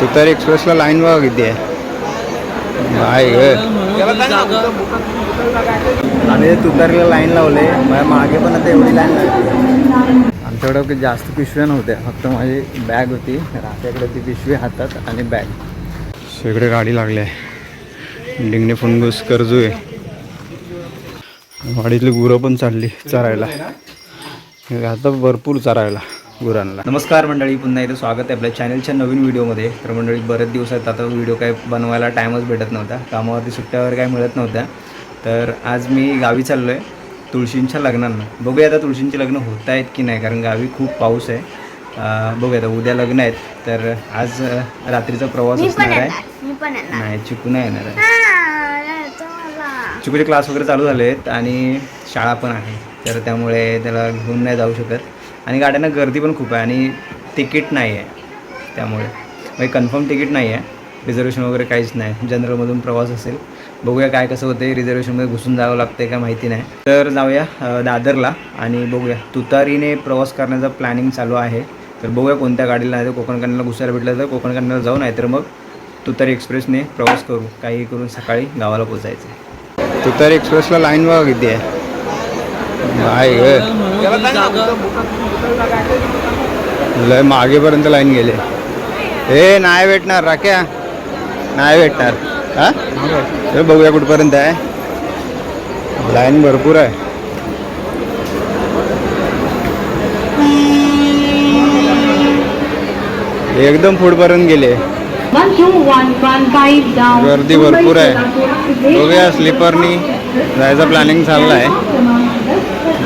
तुतार एक्सप्रेसला line बघा किती आहे. आम्ही तुतारीला लाईन लावले माझ्या मागे पण आता एवढी लाईन लागली. आमच्याकडं जास्त पिशव्या नव्हत्या फक्त माझी बॅग होती. रात्याकडे ती पिशवी हातात आणि बॅग सगळे गाडी लागली. आहे डिंगणे फुनगुस करजू आहे वाडीतली गुरं पण चालली चरायला. आता भरपूर चरायला. गुरांना. नमस्कार मंडळी पुन्हा एकदा स्वागत आहे आपल्या चॅनलच्या नवीन व्हिडिओमध्ये तर मंडळी बरेच दिवस आहेत आता व्हिडिओ काय बनवायला टाईमच भेटत नव्हता. कामावरती सुट्ट्या वगैरे काय मिळत नव्हत्या. तर आज मी गावी चाललो आहे तुळशींच्या लग्नांना. बघूया आता तुळशींचे लग्न होत आहेत की नाही कारण गावी खूप पाऊस आहे. बघूया आता उद्या लग्न आहेत. तर आज रात्रीचा प्रवास मी पण असणार आहे. नाही चिकू नाही येणार आहे. हा. चिकूचे क्लास वगैरे चालू झाले आहेत आणि शाळा पण आहे. तर त्यामुळे त्याला घेऊन नाही जाऊ शकत. आणि गाड्यांना गर्दी पण खूप आहे आणि तिकीट नाही आहे त्यामुळे. म्हणजे कन्फर्म तिकीट नाही आहे. रिझर्वेशन वगैरे काहीच नाही. जनरलमधून प्रवास असेल. बघूया काय कसं होते रिझर्वेशनमध्ये घुसून जावं लागतं काय माहिती नाही. तर जाऊया दादरला आणि बघूया. तुतारीने प्रवास करण्याचं प्लॅनिंग चालू आहे. तर बघूया कोणत्या गाडीला नाही तर कोकण कन्याला घुसायला भेटलं तर कोकण कन्याला जाऊ नाही तर मग तुतारी एक्सप्रेसने प्रवास करू. काही करून सकाळी गावाला पोचायचं तुतारी एक्सप्रेसला लाईन बघा किती आहे. आहे लय मागेपर्यंत लाईन गेले. हे नाही भेटणार राख्या. नाही भेटणार. हा? हे बघूया कुठपर्यंत आहे. लाईन भरपूर आहे. एकदम पुढपर्यंत गेले. गर्दी भरपूर आहे. बघूया स्लीपरनी जायचं प्लॅनिंग चाललं आहे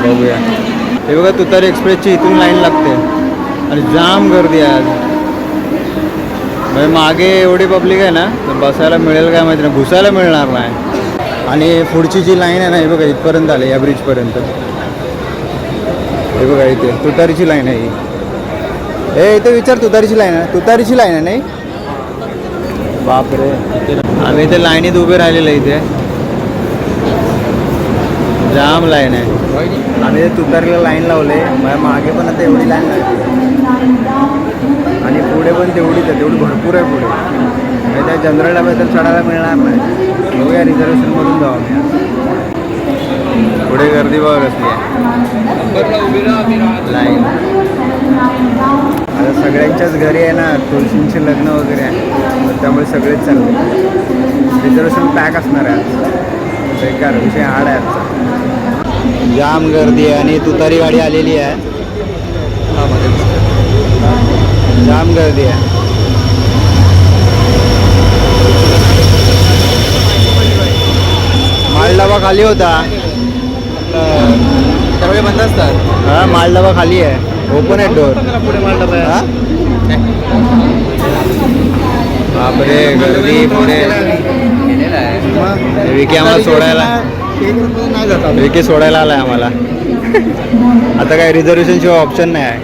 बघूया. हे बघा तुतारी एक्सप्रेसची इथून लाईन लागते. आणि जाम गर्दी आहे आज. म्हणजे मागे एवढी पब्लिक आहे ना तर बसायला मिळेल काय माहिती नाही घुसायला मिळणार नाही. आणि पुढची जी लाईन आहे ना हे बघा इथपर्यंत आले या ब्रिजपर्यंत हे बघा इथे तुतारीची लाईन आहे ही. हे इथे विचार तुतारीची लाईन आहे. तुतारीची लाईन आहे नाही? बापरे. आम्ही इथे लाईनीत उभे राहिलेलं इथे. जाम लाईन आहे. आम्ही ते तुतारीला लाईन लावले. माझ्या मागे पण आता एवढी लाईन लागली आणि पुढे पण तेवढीच आहे तेवढी भरपूर आहे पुढे. म्हणजे त्या जनरल डब्यात तर चढायला मिळणार नाही. बघूया रिझर्वेशनमधून जाऊ आम्ही. पुढे गर्दी बघा कसली आहे. लाईन आता सगळ्यांच्याच घरी आहे ना तुळशींचे लग्न वगैरे आहे. त्यामुळे सगळेच चालले. रिझर्वेशन पॅक असणार आहे बेकार विषय हाड आहे आजचा. जाम गर्दी आहे आणि तुतारी गाडी आलेली आहे. जाम गर्दी आहे. मालडबा खाली होता. त्यावेळी बंद असतात. हा मालडबा खाली आहे. ओपन आहे डोर पुढे माल डबा हा? बापरे गर्दी पुढे. विकी आम्हाला सोडायला. विकी सोडायला आलाय आम्हाला. आता काय रिझर्वेशन शिवाय ऑप्शन नाही आहे.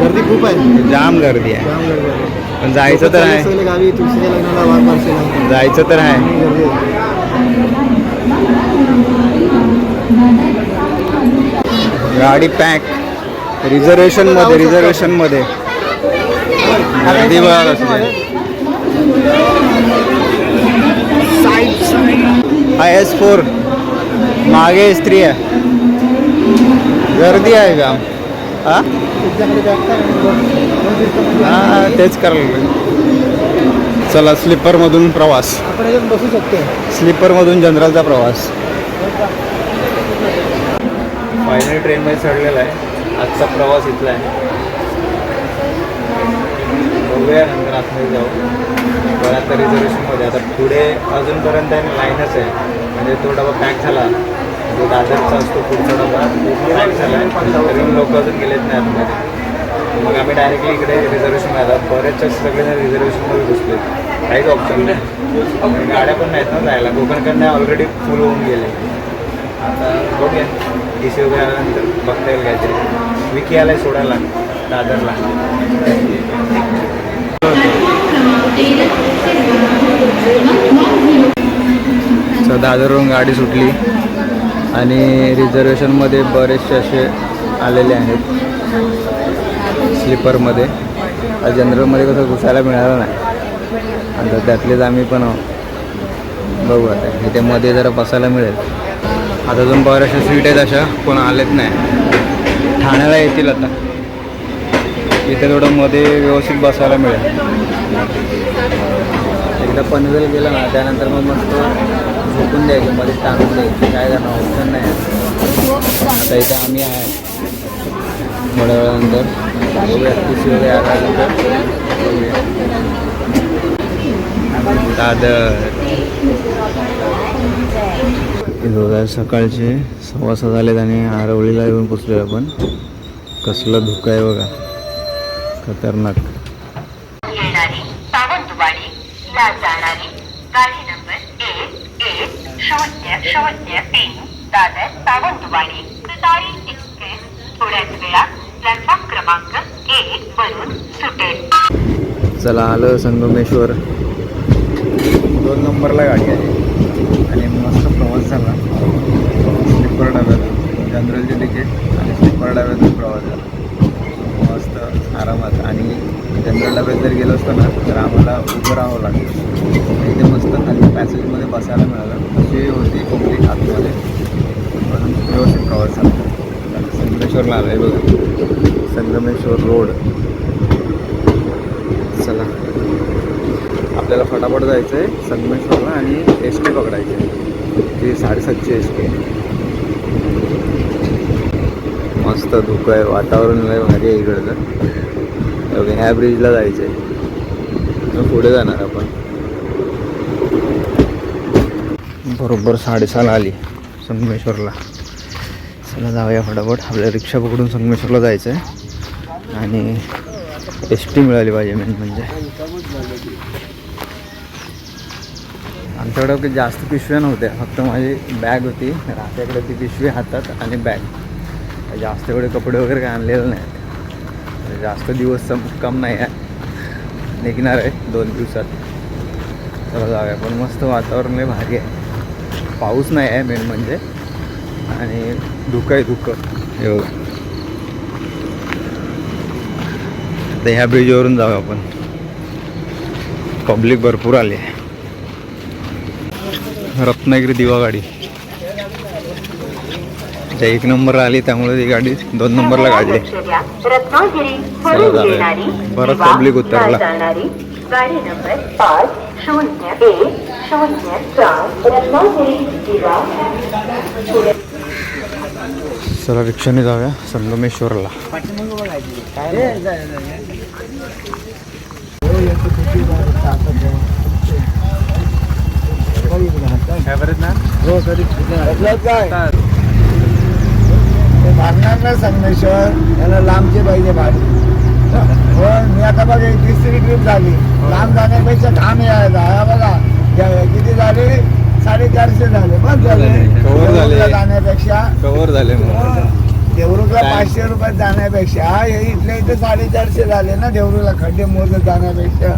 गर्दी खूप आहे. जाम गर्दी आहे. जाम गर्दी आहे. पण जायचं तर आहे. सगळे गावी तुळशीच्या लग्नाला वाघ बारशीला जायचं तर आहे. गर्दी आहे. गाडी पॅक रिझर्वेशनमध्ये रिझर्वेशनमध्ये. गर्दी बघा हा एस फोर. मागे स्त्री आहे. गर्दी आहे का? हा? हा तेच करायला चला स्लीपरमधून प्रवास. बसू शकतो. स्लीपरमधून जनरलचा प्रवास. फायनल ट्रेनमध्ये चढलेला आहे. आजचा प्रवास इथला आहे. बघूया नंतर आतमध्ये जाऊ. आता रिझर्वेशनमध्ये आता पुढे अजूनपर्यंत आहे लाईनच आहे. म्हणजे तो डबा पॅक झाला जो दादरचा असतो पुढचा डबा पॅक झाला आहे तरी लोक अजून गेलेत नाही आतमध्ये मग आम्ही डायरेक्टली इकडे रिझर्वेशन आला बरेचसे सगळेजण रिझर्वेशनमध्ये घुसले काहीच ऑप्शन नाही गाड्या पण नाहीत ना जायला कोकणकडनं ऑलरेडी फुल होऊन गेले आता बघूया टी सी वगैरे आल्यानंतर बघता येईल काहीतरी विकी आलाय सोडायला दादरला तर दादरवरून गाडी सुटली आणि रिझर्वेशनमध्ये बरेचसे असे आलेले आहेत स्लीपरमध्ये. आता जनरलमध्ये कसं घुसायला मिळालं नाही. आणि तर त्यातलेच आम्ही पण बघू आता. इथे मध्ये जरा बसायला मिळेल. आता अजून बऱ्याचशा सीट आहेत अशा कोण आलेत नाही. ठाण्याला येतील आता. इथे थोडं मध्ये व्यवस्थित बसायला मिळेल. एकदा पनवेल गेलं ना त्यानंतर मग मस्त झोपून द्यायचं मध्ये टाकून द्यायचे काय करणार ऑप्शन नाही. आता इथे आम्ही आहे. थोड्या वेळानंतर बघूया टी वगैरे आल्यानंतर बघूया. दादर. सकाळचे सव्वा सात झालेत आणि आरवलीला येऊन पोचलो आपण. कसलं धुकं आहे बघा. खतरनाक. येणारी सावंतवाडी ला जाणारी गाडी एक एक शून्य शून्य तीन दादर सावंतवाडी सकाळी एक्सप्रेस थोड्याच वेळात प्लॅटफॉर्म क्रमांक एक वरून सुटेल. चला आलं संगमेश्वर. दोन नंबरला गाडी आहे. आणि मस्त प्रवास झाला. स्लीपर डब्यात. जनरलचे तिकीट आणि स्लीपर डब्यातून प्रवास झाला. आरामात. आणि जनरल डब्यात जर गेलो असतो ना तर आम्हाला उभं राहावं लागलं इथे मस्त खाली पॅसेजमध्ये बसायला मिळालं. असे होती कोकणी आतमध्ये. पण व्यवस्थित प्रवास झाला. संगमेश्वरला आलं आहे बघा. संगमेश्वर रोड चला. आपल्याला फटाफट जायचं आहे संगमेश्वरला आणि एस टी पकडायची आहे ती साडेसातची एस टी आहे मस्त धुकं आहे वातावरण लय भारी आहे इकडचं. ओके ह्या ब्रिजला जायचं आहे मग पुढे जाणार आपण. बरोबर साडेसहाला आली संगमेश्वरला. चला जाऊया फटाफट. आपल्या रिक्षा पकडून संगमेश्वरला जायचं आहे आणि एस टी मिळाली पाहिजे मेन म्हणजे. आमच्याकडं काही जास्त पिशव्या नव्हत्या. फक्त माझी बॅग होती. रात्याकडे ती पिशवी हातात आणि बॅग जास्त एवढे कपडे वगैरे काय आणलेले नाहीत. जास्त दिवस सम मुक्काम नाही आहे. निघणार आहे दोन दिवसात. चला जाऊया. पण मस्त वातावरण लय भारी आहे. पाऊस नाही आहे मेन म्हणजे. आणि धुकं आहे धुकं. एवढं. आता ह्या ब्रिजवरून जाऊ आपण. पब्लिक भरपूर आली आहे. रत्नागिरी दिवागाडी. त्या एक नंबर आली त्यामुळे ती गाडी दोन नंबरला काढली बराच दिवा public उतरला. चला रिक्षाने जाऊया संगमेश्वरला. हो कधी? काय ते भागणार ना संगमेश्वर. याला लांबचे पाहिजे भाडी हो मी आता बघा तिसरी ट्रिप झाली. लांब जाण्यापेक्षा ठाम यायचा बघा. किती झाले? साडेचारशे झाले. बस झाले. जाण्यापेक्षा. कवर झाले देवरुखला काय? पाचशे रुपयात जाण्यापेक्षा. हे इथल्या इथे साडेचारशे झाले ना देवरुखला खड्डे मोजत जाण्यापेक्षा.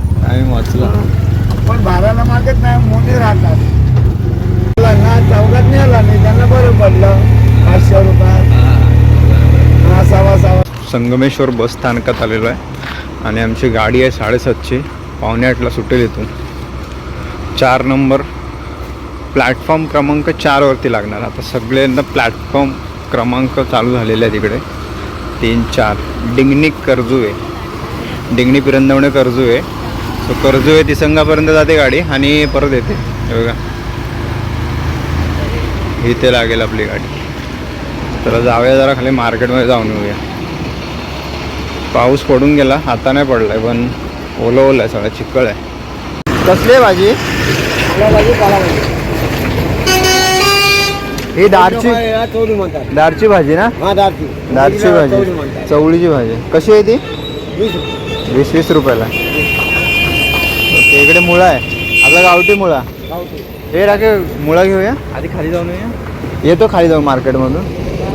पण भाराला मागत नाही मोठी राहतात. ना चौकात नाही आला नाही त्यांना बरं पडलं. पाचशे रुपयात. संगमेश्वर बस स्थानकात आलेलो आहे. आणि आमची गाडी आहे साडेसातची. पावणे आठला सुटेल इथून. चार नंबर प्लॅटफॉर्म क्रमांक चारवरती लागणार. आता सगळ्यांना प्लॅटफॉर्म क्रमांक चालू झालेले आहे तिकडे तीन चार. डिंगणी कर्जुवे. डिंगणी पिरंदवणे कर्जुवे. सो कर्जुवे तिसंगापर्यंत जाते गाडी आणि परत येते. बघा. इथे लागेल आपली गाडी. तर जाऊया जरा खाली मार्केटमध्ये जाऊन येऊया. पाऊस पडून गेला आता नाही पडलाय पण ओलं ओलं आहे सगळं चिक्कळ आहे. कसली आहे भाजी? ही दारची दारची भाजी ना? हा दारची. दारची भाजी. चवळीची भाजी. कशी आहे ती? वीस वीस रुपयाला. इकडे मुळा आहे. आपला गावठी मुळा. हे राखे मुळा घेऊया. आधी खाली जाऊन येऊया. येतो खाली जाऊन मार्केटमधून.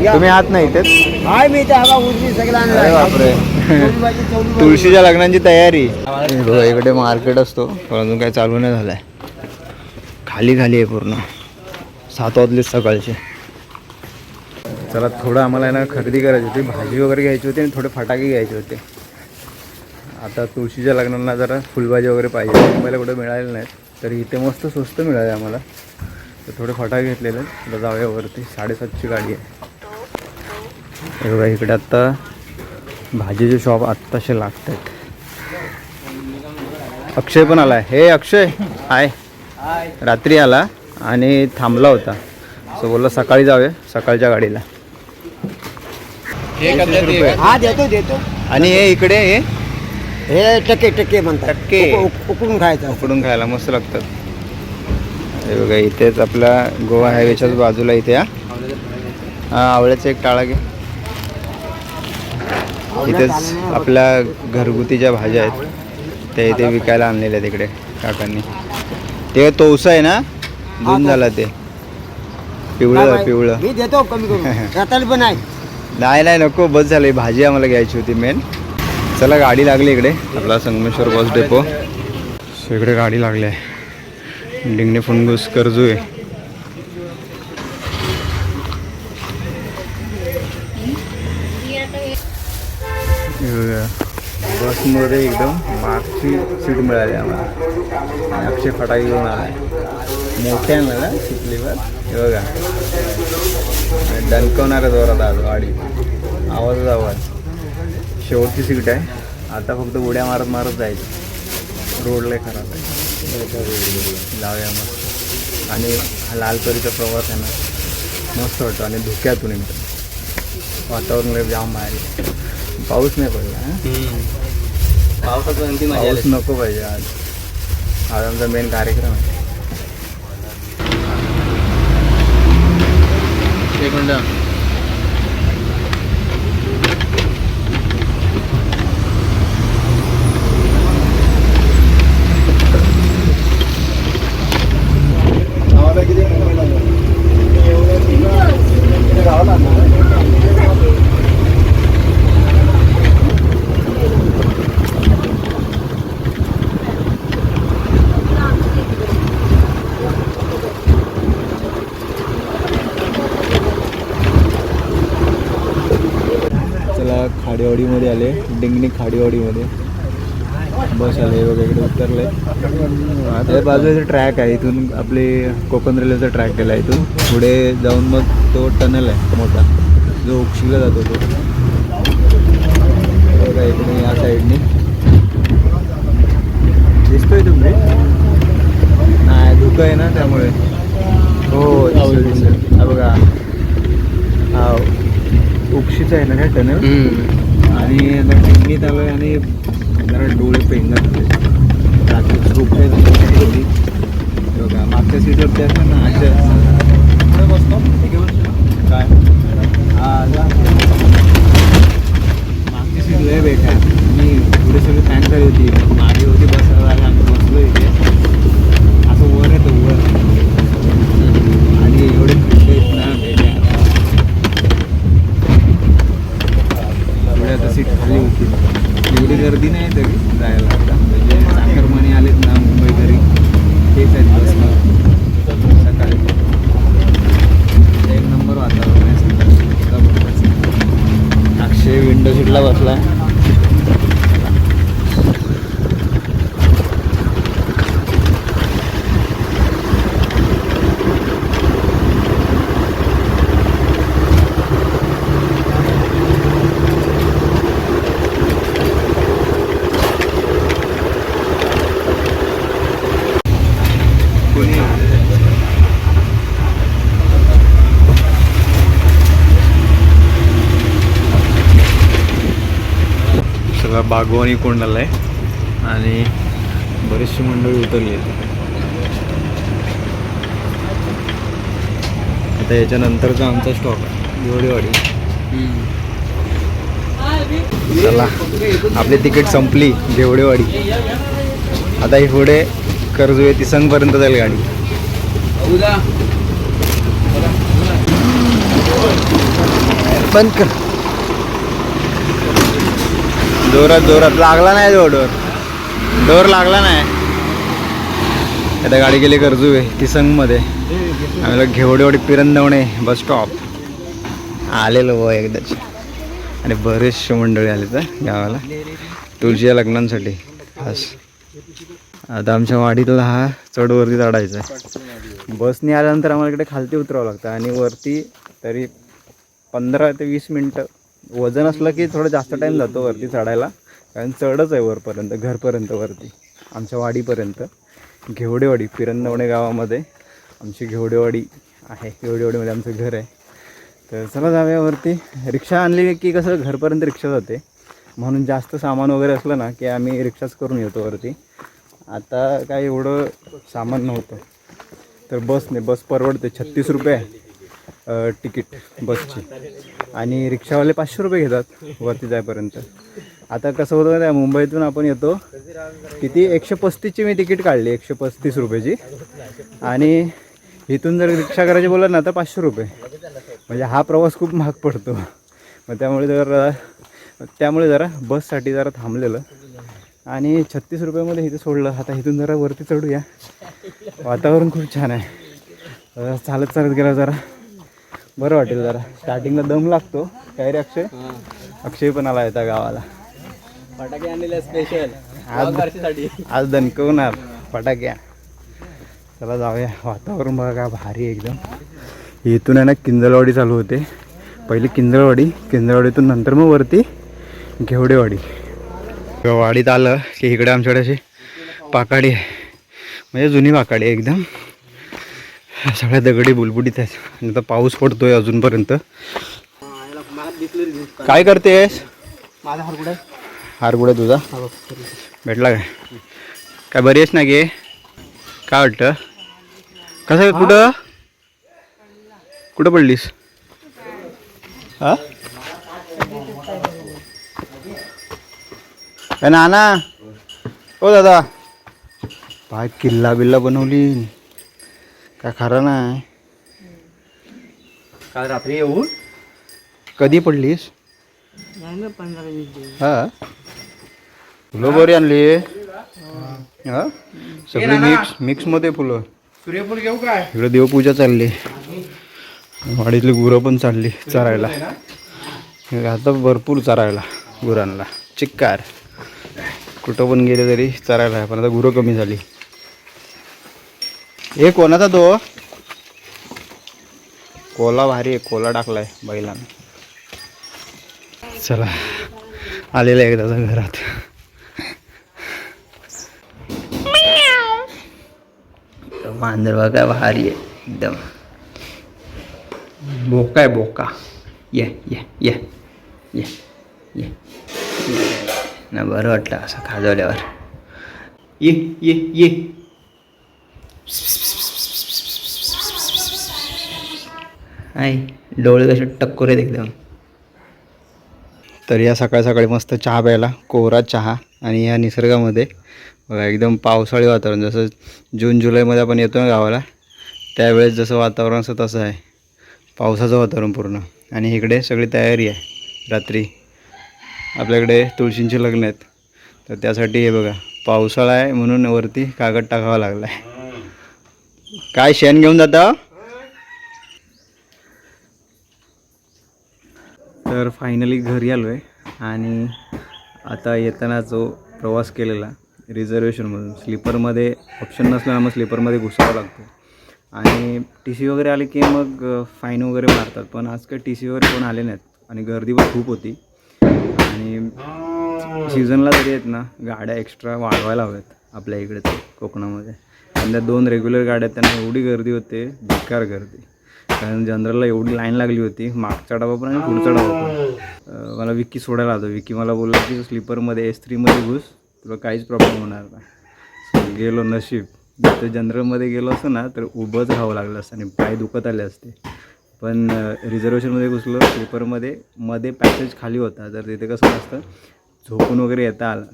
तुम्ही आत नाही इथेच? हाय मी त्या हवा उडली सगळं अरे बापरे. तुळशीच्या लग्नाची तयारी. बघा इकडे मार्केट असतो. पण अजून काही चालू नाही झालंय. खाली खाली आहे पूर्ण. सात वाजले सकाळचे. चला थोडं आम्हाला आहे ना खरेदी करायची होती. भाजी वगैरे घ्यायची होती आणि थोडे फटाके घ्यायचे होते. आता तुळशीच्या लग्नांना जरा फुलभाजी वगैरे पाहिजे. मुंबईला कुठे मिळाले नाहीत. तर इथे मस्त स्वस्त मिळाले आम्हाला. तर थोडे फटाके घेतलेले आहेत. आता जाऊया वरती. साडेसातची गाडी आहे. हे बघा इकडे आत्ता भाजीचे शॉप आत्ताशे लागत आहेत अक्षय पण आलाय. हे अक्षय हाय. रात्री आला आणि थांबला होता. सो बोलला सकाळी जाऊया सकाळच्या गाडीला. हा देतो देतो. आणि हे इकडे हे? हे टक्के टक्के म्हणतात. टक्के. उक- उक- उकडून खायचं उकडून खायला मस्त लागतात. हे बघा इथेच आपला गोवा हायवेच्याच बाजूला इथे हा आवळ्याचा एक टाळा घे. इथेच आपल्या घरगुती भाज्या आहेत. त्या इथे विकायला आणलेल्या आहेत इकडे काकांनी. ते तोसा आहे ना? जुन झाला ते. पिवळं पिवळं. मी देतो कमी करून. रताळ पण आहे. नाही नाही नको. बस झाली. भाजी आम्हाला घ्यायची होती मेन चला गाडी लागली इकडे. आपला संगमेश्वर बस डेपो सो इकडे गाडी लागली आहे. डिंगणे फुंगूस कर्जू आहे. मध्ये एकदम मागची सीट मिळाली आम्हाला. आणि अक्षय फटाके घेऊन आला. मोठ्या आहे मला शिकलीवर हे बघा. आणि डणकवणारा जोरात आज गाडी. आवाजच आवाज. शेवटची सीट आहे. आता फक्त उड्या मारत मारत जायचं. रोड लय खराब आहे. जाऊया मग. आणि लाल लालपरीचा प्रवास आहे ना. मस्त वाटतो. आणि धुक्यातून एकदम. वातावरण लय जाम बाहेर आहे. पाऊस नाही पडला हं? पाऊस नको पाहिजे आज. आज आमचा मेन कार्यक्रम आहे. एक मिनिट. आले डिंगणी खाडीवाडीमध्ये. बस आले वगैरे उतरले. आता बाजूचा बाजूला ट्रॅक आहे इथून आपली कोकण रेल्वेचा ट्रॅक केला आहे इथून. पुढे जाऊन मग तो टनल आहे मोठा. जो उक्षीला जातो तो. बघा इकडे या साईडने दिसतोय तुम्ही? नाही धुकं आहे ना त्यामुळे. हो दिसतोय, बघा. हा उक्षीचं आहे ना काय टनल आणि आता आलो आहे आणि जरा डोळे पेंगत होते. रात्री झोप काही होती. बघा मागच्या सीटवरती असतात ना अशा बसतो काय? हा मागची सीट लय बेकार. मी पुढे सगळी फॅन झाली होती. मागे होती बसायला आम्ही बसलो इथे. असं वर येतं वर. एवढी आता सीट खाली होती. एवढी गर्दी नाही तरी जायला आता. म्हणजे साखरमाने आलेत ना मुंबईकरी तेच आहेत बसला सकाळी. एक नंबर वातावरण आहे सकाळी अक्षय विंडो सीटला बसला आहे सगळा बागवानी कोंडाला आहे. आणि बरीचशी मंडळी उतरली आहेत. आता याच्यानंतरचा आमचा स्टॉक आहे. दिवडीवाडी चला आपली तिकीट संपली देवडेवाडी आता ही पुढे कर्जू आहे तिसंगपर्यंत जाईल गाडी. बंद कर. जोरात जोरात. लागला नाही जो डोर. डोर लागला नाही. आता गाडी गेली गरजू आहे तिसंगमध्ये आम्हाला घेवडेवाडी पिरंदवणे बस स्टॉप आलेलो व एकदाच. आणि बरेचसे मंडळी आले तर गावाला. तुळशीच्या लग्नांसाठी. खास आता आमच्या वाडीतला हा चढवरती चढायचा आहे. बसने आल्यानंतर आम्हाला इकडे खालती उतरावं लागतं आणि वरती तरी पंधरा ते वीस मिनटं वजन असलं की थोडं जास्त टाईम जातो वरती चढायला. कारण चढच आहे वरपर्यंत घरपर्यंत वरती. आमच्या वाडीपर्यंत. घेवडेवाडी पिरंदवणे गावामध्ये आमची घेवडेवाडी आहे. घेवडेवाडीमध्ये आमचं घर आहे. तर चला जाऊया वरती. रिक्षा आणली की कसं घरपर्यंत रिक्षा जाते. म्हणून जास्त सामान वगैरे असलं ना की आम्ही रिक्षाच करून येतो वरती. आता काय एवढं सामान नव्हतं. तर बसने बस परवडते. छत्तीस रुपये आहे. तिकीट बसची. आणि रिक्षावाले पाचशे रुपये घेतात वरती जायपर्यंत. आता कसं होतं त्या मुंबईतून आपण येतो. किती? एकशे पस्तीसची मी तिकीट काढली एकशे पस्तीस रुपयाची. आणि इथून जर रिक्षा करायची बोललं ना तर पाचशे रुपये. म्हणजे हा प्रवास खूप महाग पडतो. मग त्यामुळे जरा त्यामुळे जरा बससाठी जरा थांबलेलं. आणि छत्तीस रुपयामध्ये इथे सोडलं. आता इथून जरा वरती चढूया. वातावरण खूप छान आहे. चालत चालत गेला जरा. बरं वाटेल जरा. स्टार्टिंगला दम लागतो. काय रे अक्षय? अक्षय पण आला येता गावाला. फटाके आणलेले स्पेशल आज आज दणकवणार. फटाक्या चला जाऊया. वातावरण बघा काय भारी एकदम. इथून आहे ना किंजलवाडी चालू होते. पहिली किंजलवाडी. किंजलवाडीतून नंतर मग वरती घेवडेवाडी. वाडीत आलं की इकडे आमच्याकडे अशी पाकाडी आहे. म्हणजे जुनी पाकाडी आहे एकदम. सगळ्या दगडी बुलबुडीत आहेत. आणि आता पाऊस पडतोय अजूनपर्यंत. काय करतेस माझा हार कुठे? हार कुठे तुझा? भेटला काय? काय बरी आहेस ना गे? काय वाटतं? कसं कुठं? कुठं पडलीस? हा? नाना. ओ दादा. काय किल्ला बिल्ला बनवली. काय खरं नाही. काल रात्री येऊ कधी पडलीस? हा. फुलं बरी आणली. हा. सगळी मिक्स मिक्समध्ये फुलं. सूर्यफूल घेऊ काय? इकडे देवपूजा चालली. वाडीतली गुरं पण चालली चरायला. आता भरपूर चरायला गुरांना. चिक्कार. कुठं पण गेले तरी चरायला आहे पण आता गुरं कमी झाली. हे कोणाचा तो? कोला भारी आहे कोला टाकलाय बैलानं. चला आलेलं आहे एकदाचा घरात. मांजर बघा भारी आहे एकदम. बोका आहे बोका. ये ये ये ये ये. ना बरं वाटलं असं खाजवल्यावर. ये ये ये. आहे डोळे कसे टक्कोर आहेत एकदम. तर या सकाळ सकाळी मस्त चहा प्यायला कोरा चहा आणि या निसर्गामध्ये. बघा एकदम पावसाळी वातावरण जसं जून जुलैमध्ये आपण येतो ना गावाला त्यावेळेस जसं वातावरण असं तसं आहे. पावसाचं वातावरण पूर्ण. आणि इकडे सगळी तयारी आहे रात्री. आपल्याकडे तुळशींचे लग्न आहेत. तर त्यासाठी हे बघा पावसाळा आहे म्हणून वरती कागद टाकावा लागला आहे काय शेण घेऊन जाता? तर फायनली घरी आलो आहे आणि आता येताना जो प्रवास केलेला रिझर्वेशनमधून स्लीपरमध्ये ऑप्शन नसल्यामुळे मग स्लीपरमध्ये घुसावं लागतो. आणि टी सी वगैरे आले की मग फाईन वगैरे मारतात. पण आज काय टी सी वगैरे कोण आले नाहीत आणि गर्दी पण खूप होती. आणि सीझनला तरी आहेत ना गाड्या एक्स्ट्रा वाढवायला हव्यात आपल्या इकडे तर कोकणामध्ये. आणि त्या दोन रेग्युलर गाड्या आहेत त्यांना एवढी गर्दी होते बेकार गर्दी. कारण जनरलला एवढी लाईन लागली होती मागचा डबा पण आणि पुढचा डबा पण. मला विक्की सोडायला होता विक्की मला बोलला की स्लीपरमध्ये एस थ्रीमध्ये घुस तुला काहीच प्रॉब्लेम होणार नाही. गेलो नशीब. तर जनरलमध्ये गेलो असतो ना तर उभंच राहावं लागलं असतं आणि पाय दुखत आले असते. पण रिझर्वेशनमध्ये घुसलो स्लीपरमध्ये मध्ये पॅसेज खाली होता. तर तिथे कसं असतं झोपून वगैरे येता आलं.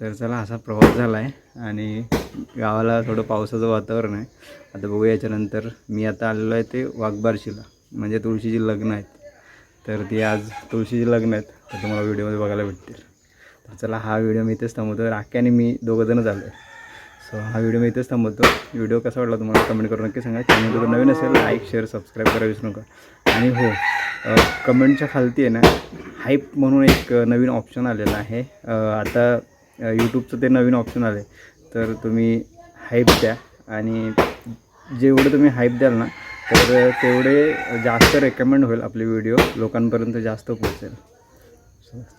तर चला असा प्रवास झाला आहे आणि गावाला थोडं पावसाचं वातावरण आहे. आता बघूया याच्यानंतर मी आता आलेलो आहे ते वाघबारशीला. म्हणजे तुळशीची लग्न आहेत. तर ती आज तुळशीची लग्न आहेत. तर तुम्हाला व्हिडिओमध्ये बघायला भेटतील. तर चला हा व्हिडिओ मी इथेच थांबवतो. राख्या आणि मी दोघंजणं आलो आहे. सो हा व्हिडिओ मी इथेच थांबवतो. व्हिडिओ कसा वाटला तुम्हाला कमेंट करून नक्की सांगा. चॅनल जर नवीन असेल लाईक शेअर सबस्क्राईब करा विसरू नका. आणि हो कमेंटच्या खालती आहे ना हाईप म्हणून एक नवीन ऑप्शन आलेलं आहे. आता यूट्यूबचं ते नवीन ऑप्शन आलं आहे तर तुम्ही हाईप द्या. आणि जेवढं तुम्ही हाईप द्याल ना तर तेवढे जास्त रेकमेंड होईल आपले व्हिडिओ लोकांपर्यंत जास्त पोहोचेल.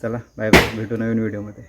चला बाय बाय भेटू नवीन व्हिडिओमध्ये